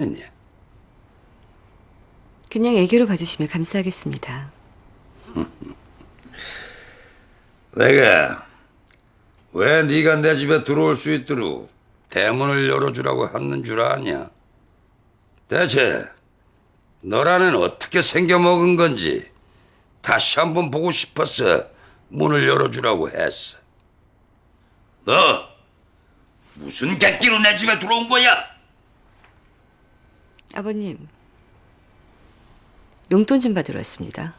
있니? 그냥 애교로 봐주시면 감사하겠습니다. 내가 왜 네가 내 집에 들어올 수 있도록 대문을 열어주라고 하는 줄 아냐? 대체 너라는 어떻게 생겨먹은 건지 다시 한번 보고 싶어서 문을 열어주라고 했어. 너 무슨 객기로 내 집에 들어온 거야? 아버님, 용돈 좀 받으러 왔습니다.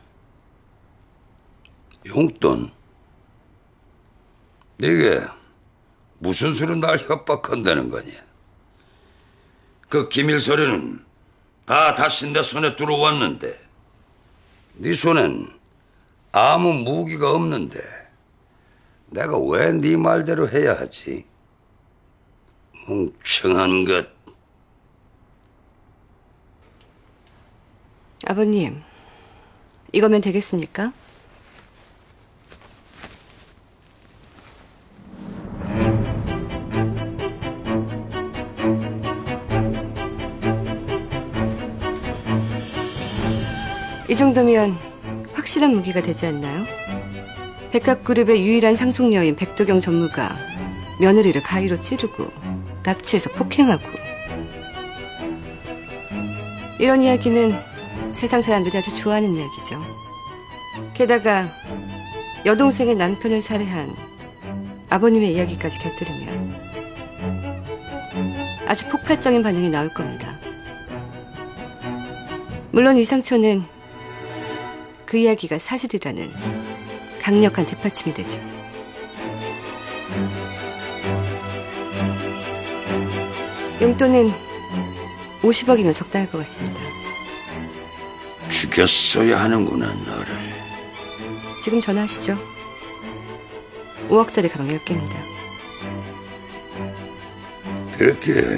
용돈? 네가 무슨 수로 날 협박한다는 거냐? 그 기밀 서류는 다 다시 내 손에 들어왔는데 네 손엔 아무 무기가 없는데 내가 왜 네 말대로 해야 하지? 멍청한 것. 아버님, 이거면 되겠습니까? 이 정도면 확실한 무기가 되지 않나요? 백합그룹의 유일한 상속녀인 백도경 전무가 며느리를 가위로 찌르고 납치해서 폭행하고 이런 이야기는 세상 사람들이 아주 좋아하는 이야기죠. 게다가 여동생의 남편을 살해한 아버님의 이야기까지 곁들이면 아주 폭발적인 반응이 나올 겁니다. 물론 이 상처는 그 이야기가 사실이라는 강력한 뒷받침이 되죠. 용돈은 50억이면 적당할 것 같습니다. 죽였어야 하는구나 너를. 지금 전화하시죠. 5억짜리 가방 10개입니다. 그렇게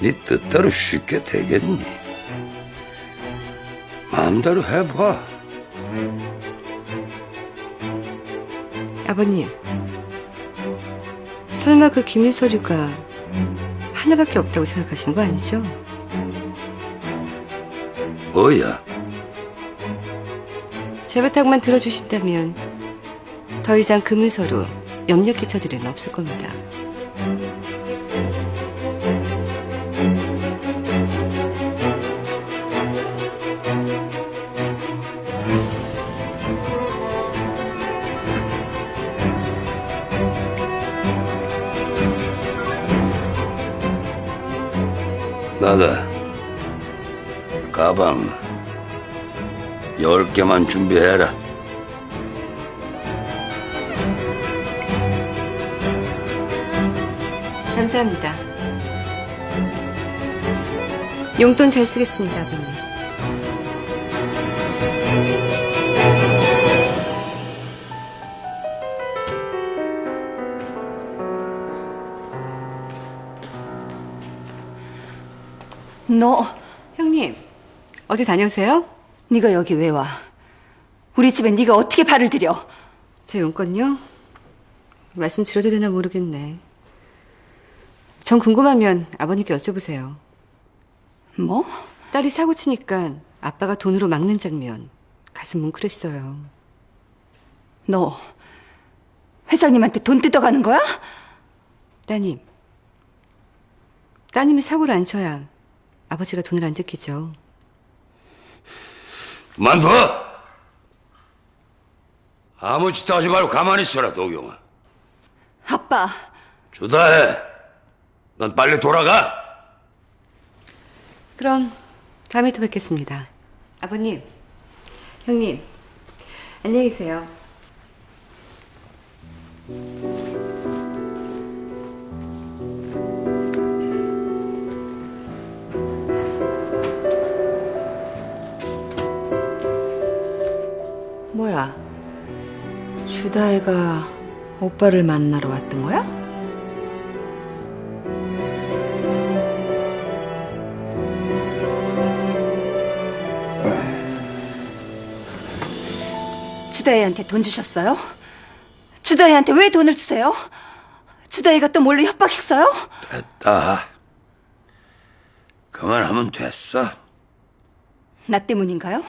네 뜻대로 쉽게 되겠니? 마음대로 해봐. 아버님, 설마 그 기밀 서류가 하나밖에 없다고 생각하시는 거 아니죠? 뭐야? 제 부탁만 들어주신다면 더 이상 금은 서로 염려 끼쳐드릴 일은 없을 겁니다. 나다. 가방 열 개만 준비해라. 감사합니다. 용돈 잘 쓰겠습니다, 아버님. 너, 형님, 어디 다녀오세요? 네가 여기 왜 와? 우리 집에 네가 어떻게 발을 들여? 제 용건요? 말씀 드려도 되나 모르겠네. 전 궁금하면 아버님께 여쭤보세요. 뭐? 딸이 사고 치니까 아빠가 돈으로 막는 장면 가슴 뭉클했어요. 너 회장님한테 돈 뜯어가는 거야? 따님. 따님이 사고를 안 쳐야 아버지가 돈을 안 뜯기죠. 만둬! 아무 짓도 하지 말고 가만히 있어라, 도경아. 아빠, 주다 해. 넌 빨리 돌아가. 그럼 다음에 또 뵙겠습니다. 아버님, 형님, 안녕히 계세요. 뭐야? 주다혜가 오빠를 만나러 왔던 거야? 주다혜한테 돈 주셨어요? 주다혜한테 왜 돈을 주세요? 주다혜가 또 뭘로 협박했어요? 됐다. 그만하면 됐어. 나 때문인가요?